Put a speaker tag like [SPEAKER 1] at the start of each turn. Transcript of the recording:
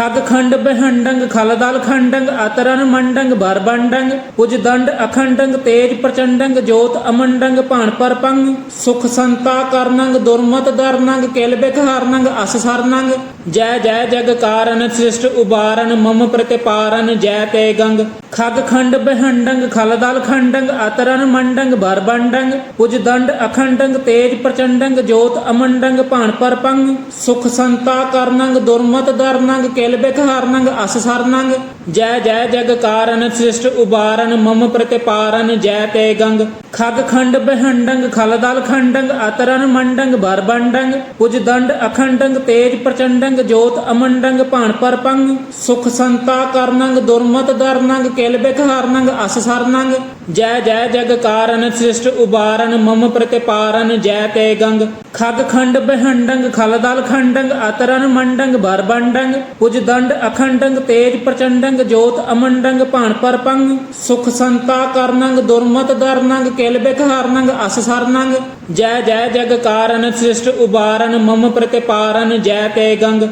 [SPEAKER 1] ਖਗ ਖੰਡ, ਬਹੰਡੰਗ, ਖਲਦਲ ਖੰਡੰਗ, ਅਤਰਨ ਮੰਡੰਗ ਭਰਬੰਡੰਗ ਪੁਜ ਦੰਡ, ਅਖੰਡੰਗ, ਤੇਜ ਪ੍ਰਚੰਡੰਗ, ਜੋਤ ਅਮੰਡੰਗ, ਭਾਣ ਪਰਪੰਗ, ਸੁਖ ਸੰਤਾ ਕਰਨੰਗ, ਦੁਰਮਤ ਦਰਨੰਗ, ਕਿਲ ਬਿਖ ਹਰਨੰਗ ਅਸ ਸਰਨੰਗ। ਜੈ ਜੈ ਜਗ ਕਾਰਨ ਸ੍ਰਿਸ਼ਟ ਉਬਾਰਨ, ਮਮ ਪ੍ਰਤਿਪਾਰਨ, ਜੈ ਤੇ ਗੰਗ। ਖਗ ਖੰਡ ਬਹੰਡੰਗ ਖਲਦਲ ਖੰਡੰਗ, ਅਤਰਨ ਮੰਡੰਗ ਭਰਬੰਡੰਗ ਪੁਜ ਦੰਡ ਅਖੰਡੰਗ, ਤੇਜ ਪ੍ਰਚੰਡੰਗ, ਜੋਤ ਅਮੰਡੰਗ, ਭਾਣ ਪਰਪੰਗ, ਸੁਖ ਸੰਤਾ ਕਰਨੰਗ, ਦੁਰਮਤ ਦਰਨੰਗ, ਕਿਲ ਬਿਖ ਹਰਨੰਗ ਅਸ ਸਰਨੰਗ। ਜੈ ਜੈ ਜਗ ਕਾਰਨ ਸ੍ਰਿਸ਼ਟ ਉਬਾਰਨ, ਮਮ ਪ੍ਰਤਿਪਾਰਨ, ਜੈ ਤੇ ਗੰਗ। ਖਗ ਖੰਡ ਬਹੰਡੰਗ ਖਲਦਲ ਖੰਡੰਗ, ਅਤਰਨ ਮੰਡੰਗ ਭਰਬੰਡੰਗ ਪੁਜ ਦੰਡ ਅਖੰਡੰਗ, ਤੇਜ ਪ੍ਰਚੰਡੰਗ, ਜੋਤ ਅਮੰਡੰਗ, ਭਾਣ ਪਰਪੰਗ। ਸੁਖ ਸੰਤਾ ਕਰਨੰਗ, ਦੁਰਮਤ ਦਰਨੰਗ, ਕਿਲ ਬਿਖ ਅਸ ਸਰਨੰਗ। ਜੈ ਜੈ ਜਗ ਕਾਰਨ ਸ੍ਰਿਸ਼ਟ ਉਬਾਰਨ, ਮਮ ਪ੍ਰਤਿਪਾਰਨ, ਜੈ ਤੇ ਗੰਗ। ਖਗ ਖੰਡ ਬਹੰਡੰਗ ਖਲਦਲ ਖੰਡੰਗ, ਅਤਰਨ ਮੰਡੰਗ ਭਰਬੰਡੰਗ ਪੁਜ ਦੰਡ ਅਖੰਡੰਗ, ਤੇਜ ਪ੍ਰਚੰਡੰਗ ਜੋਤ ਅਮੰਡੰਗ ਭਾਣ ਪਰਪੰਗ ਸੁਖ ਸੰਤਾ ਕਰਨੰਗ ਦੁਰਮਤ ਦਰਨੰਗ ਕਿਲ ਬਿਖ ਹਰਨੰਗ ਅਸ ਸਰਨੰਗ ਜੈ ਜੈ ਜਗ ਕਾਰਨ ਸ੍ਰਿਸ਼ਟ ਉਬਾਰਨ, ਮਮ ਪ੍ਰਤਿਪਾਰਨ, ਜੈ ਤੇ ਗੰਗ।